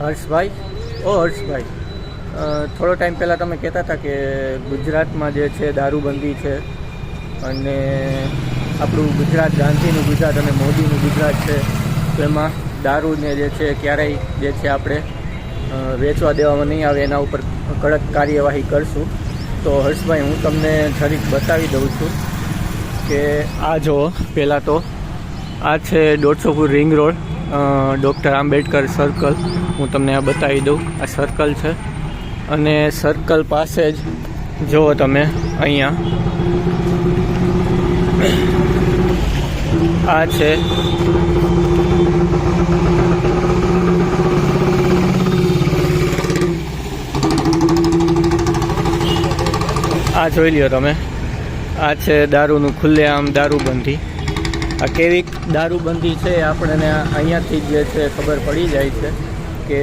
હર્ષભાઈ. ઓ, હર્ષભાઈ. થોડો ટાઈમ પહેલાં તમે કહેતા હતા કે ગુજરાતમાં જે છે દારૂબંધી છે અને આપણું ગુજરાત, ગાંધીનું ગુજરાત અને મોદીનું ગુજરાત છે એમાં દારૂને જે છે ક્યારેય જે છે આપણે વેચવા દેવામાં નહીં આવે, એના ઉપર કડક કાર્યવાહી કરશું. તો હર્ષભાઈ, હું તમને જરીક બતાવી દઉં છું કે આ જો પહેલાં તો આ છે દોઢસો foot ring road. Doctor Ambedkar circle હું તમને આ બતાવી દઉં. આ સર્કલ છે. અને સર્કલ પાસે જ જુઓ તમે અહીંયા. આ છે. આ જોઈ લ્યો તમે. આ છે દારૂનું ખુલ્લેઆમ દારૂબંધી. આ કેવી દારૂબંધી છે આપણને અહીંયાથી જે છે ખબર પડી જાય છે કે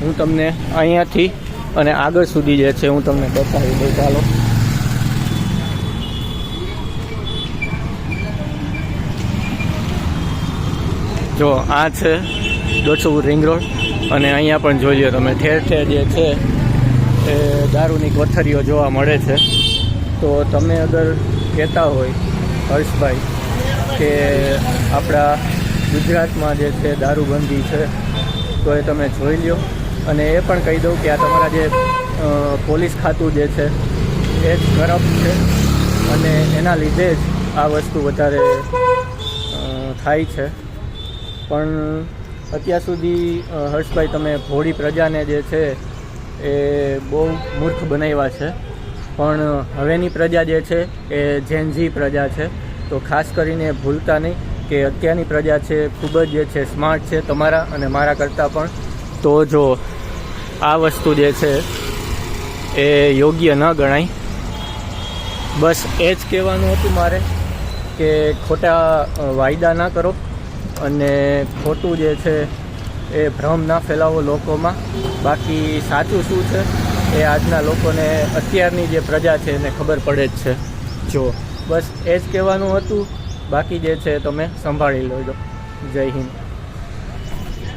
હું તમને અહીંયાથી અને આગળ સુધી જે છે હું તમને બતાવી દઉં. ચાલો. જો, આ છે દોઢસો રિંગ રોડ અને અહીંયા પણ જોઈ લો તમે, ઠેર ઠેર જે છે એ દારૂની કોથરીઓ જોવા મળે છે. તો તમે અગર કહેતા હોય હર્ષભાઈ કે આપણા ગુજરાતમાં જે છે દારૂબંધી છે, તો એ તમે જોઈ લ્યો. અને એ પણ કહી દઉં કે આ તમારા જે પોલીસ ખાતું જે છે, એ જ કરપ્ટ છે. અને એના લીધે જ આ વસ્તુ વધારે થાય છે. પણ અત્યાર સુધી હર્ષભાઈ તમે ભોળી પ્રજાને જે છે, એ બહુ મૂર્ખ બનાવ્યા છે. પણ હવેની પ્રજા જે છે, એ જેનજી પ્રજા છે. તો ખાસ કરીને ભૂલતા નહીં કે અત્યારની પ્રજા છે, ખૂબ જ જે છે સ્માર્ટ છે તમારા અને મારા કરતાં પણ. તો જો, આ વસ્તુ જે છે એ યોગ્ય ન ગણાય. બસ એ જ કહેવાનું હતું મારે કે ખોટા વાયદા ના કરો અને ખોટું જે છે એ ભ્રમ ના ફેલાવો લોકોમાં. બાકી સાચું શું છે એ આજના લોકોને અત્યારની જે પ્રજા છે એને ખબર પડે જ છે. જો. બસ એ જ કહેવાનું હતું. બાકી જે છે તમે સંભાળી લેજો. જય હિન્દ.